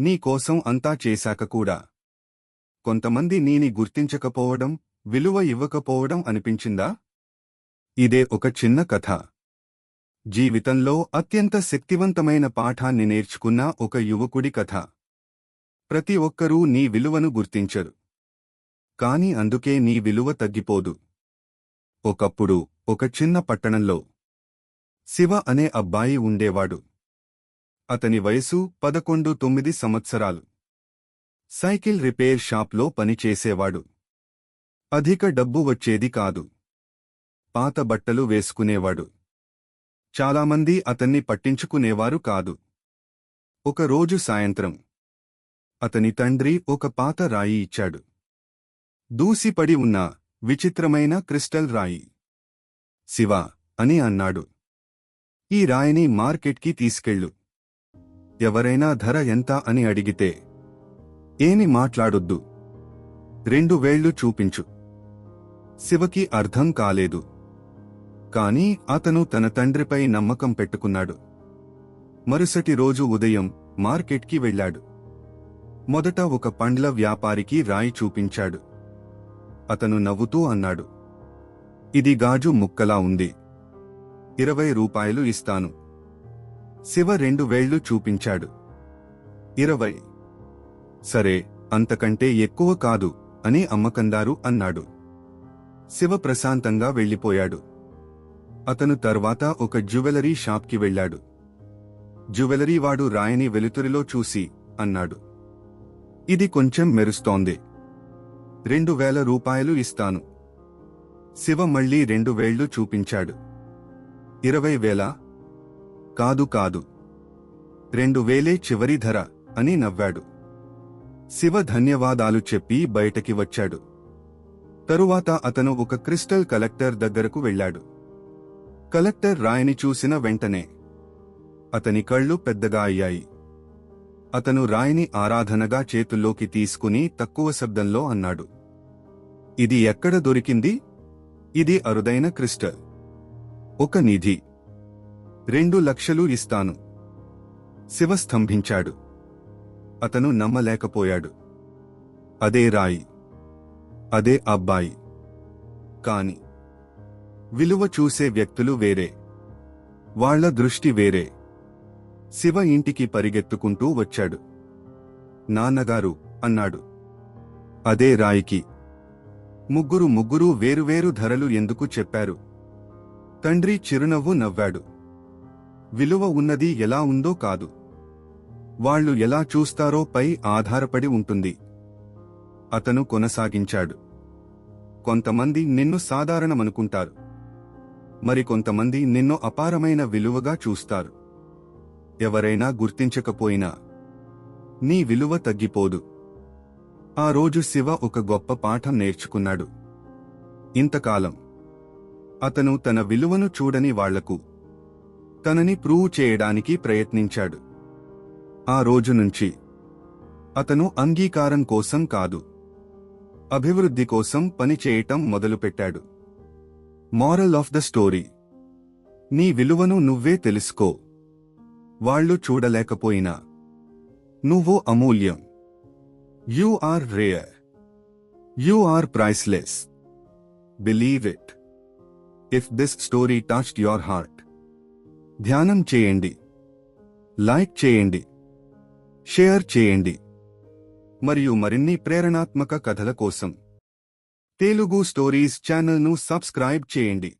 నీ కోసం అంతా చేశాక కూడా. కొంతమంది నీని గుర్తించకపోవడం విలువ ఇవ్వకపోవడం అనిపించిందా? ఇదే ఒక చిన్న కథ. జీవితంలో అత్యంత శక్తివంతమైన పాఠాన్ని నేర్చుకున్న ఒక యువకుడి కథ. ప్రతి ఒక్కరూ నీ విలువను గుర్తించరు. కాని అందుకే నీ విలువ తగ్గిపోదు. ఒకప్పుడు ఒక చిన్న పట్టణంలో శివ అనే అబ్బాయి ఉండేవాడు. అతని వయసు పదకొండు తొమ్మిది సంవత్సరాలు. సైకిల్ రిపేర్ షాప్లో పనిచేసేవాడు అధిక డబ్బు వచ్చేది కాదు. పాత బట్టలు వేసుకునేవాడు. చాలామంది అతన్ని పట్టించుకునేవారు కాదు. ఒకరోజు సాయంత్రం. అతని తండ్రి ఒక పాత రాయి ఇచ్చాడు. దూసిపడి ఉన్న విచిత్రమైన క్రిస్టల్ రాయి. శివ అని అన్నాడు. ఈ రాయిని మార్కెట్కి తీసుకెళ్ళు. ఎవరైనా ధర ఎంత అని అడిగితే ఏమి మాట్లాడొద్దు. రెండు వేళ్ళు చూపించు. శివకి అర్థం కాలేదు. కాని అతను తన తండ్రిపై నమ్మకం పెట్టుకున్నాడు. మరుసటి రోజు ఉదయం మార్కెట్కి వెళ్ళాడు. మొదట ఒక పండ్ల వ్యాపారికి రాయి చూపించాడు. అతను నవ్వుతూ అన్నాడు ఇది గాజు ముక్కలా ఉంది. ఇరవై రూపాయలు ఇస్తాను. శివ రెండు వేళ్ళు చూపించాడు. ఇరవై. సరే అంతకంటే ఎక్కువ కాదు అని అమ్మకందారు అన్నాడు. శివ ప్రశాంతంగా వెళ్ళిపోయాడు. అతను తర్వాత ఒక జ్యువెలరీ షాప్కి వెళ్ళాడు. జ్యువెలరీ వాడు రాయని వెలుతురిలో చూసి అన్నాడు. ఇది కొంచెం మెరుస్తోంది. రెండు వేల రూపాయలు ఇస్తాను. శివ మళ్ళీ రెండు వేళ్ళు చూపించాడు. ఇరవై వేల కాదు కాదు. రెండు వేలే చివరి ధర అని నవ్వాడు. శివ ధన్యవాదాలు చెప్పి బయటకి వచ్చాడు. తరువాత అతను ఒక క్రిస్టల్ కలెక్టర్ దగ్గరకు వెళ్ళాడు. కలెక్టర్ రాయిని చూసిన వెంటనే అతని కళ్ళు పెద్దగా అయ్యాయి. అతను రాయిని ఆరాధనగా చేతుల్లోకి తీసుకుని తక్కువ శబ్దంలో అన్నాడు. ఇది ఎక్కడ దొరికింది? ఇది అరుదైన క్రిస్టల్. ఒక నిధి. రెండు లక్షలు ఇస్తాను. శివ స్తంభించాడు. అతను నమ్మలేకపోయాడు. అదే రాయి. అదే అబ్బాయి. కాని విలువ చూసే వ్యక్తులు వేరే. వాళ్ళ దృష్టి వేరే. శివ ఇంటికి పరిగెత్తుకుంటూ వచ్చాడు. నాన్నగారు అన్నాడు. అదే రాయికి. ముగ్గురు ముగ్గురు వేరువేరు ధరలు ఎందుకు చెప్పారు? తండ్రి చిరునవ్వు నవ్వాడు. విలువ ఉన్నది ఎలా ఉందో కాదు. వాళ్ళు ఎలా చూస్తారో పై ఆధారపడి ఉంటుంది. అతను కొనసాగించాడు. కొంతమంది నిన్ను సాధారణమనుకుంటారు. మరికొంతమంది నిన్ను అపారమైన విలువగా చూస్తారు. ఎవరైనా గుర్తించకపోయినా నీ విలువ తగ్గిపోదు. ఆ రోజు శివ ఒక గొప్ప పాఠం నేర్చుకున్నాడు. ఇంతకాలం అతను తన విలువను చూడని వాళ్ళకు తనని ప్రూవ్ చేయడానికి ప్రయత్నించాడు. ఆ రోజు నుంచి అతను అంగీకారం కోసం కాదు అభివృద్ధి కోసం పనిచేయటం మొదలుపెట్టాడు. మారల్ ఆఫ్ ద స్టోరీ నీ విలువను నువ్వే తెలుసుకో. వాళ్ళు చూడలేకపోయినా నువ్వు అమూల్యం. You are rarer you are priceless. Believe it. If this story touched your heart ధ్యానం చేయండి. లైక్ చేయండి. షేర్ చేయండి. మరియు మరిన్ని ప్రేరణాత్మక కథల కోసం తెలుగు స్టోరీస్ ఛానల్ను సబ్స్క్రైబ్ చేయండి.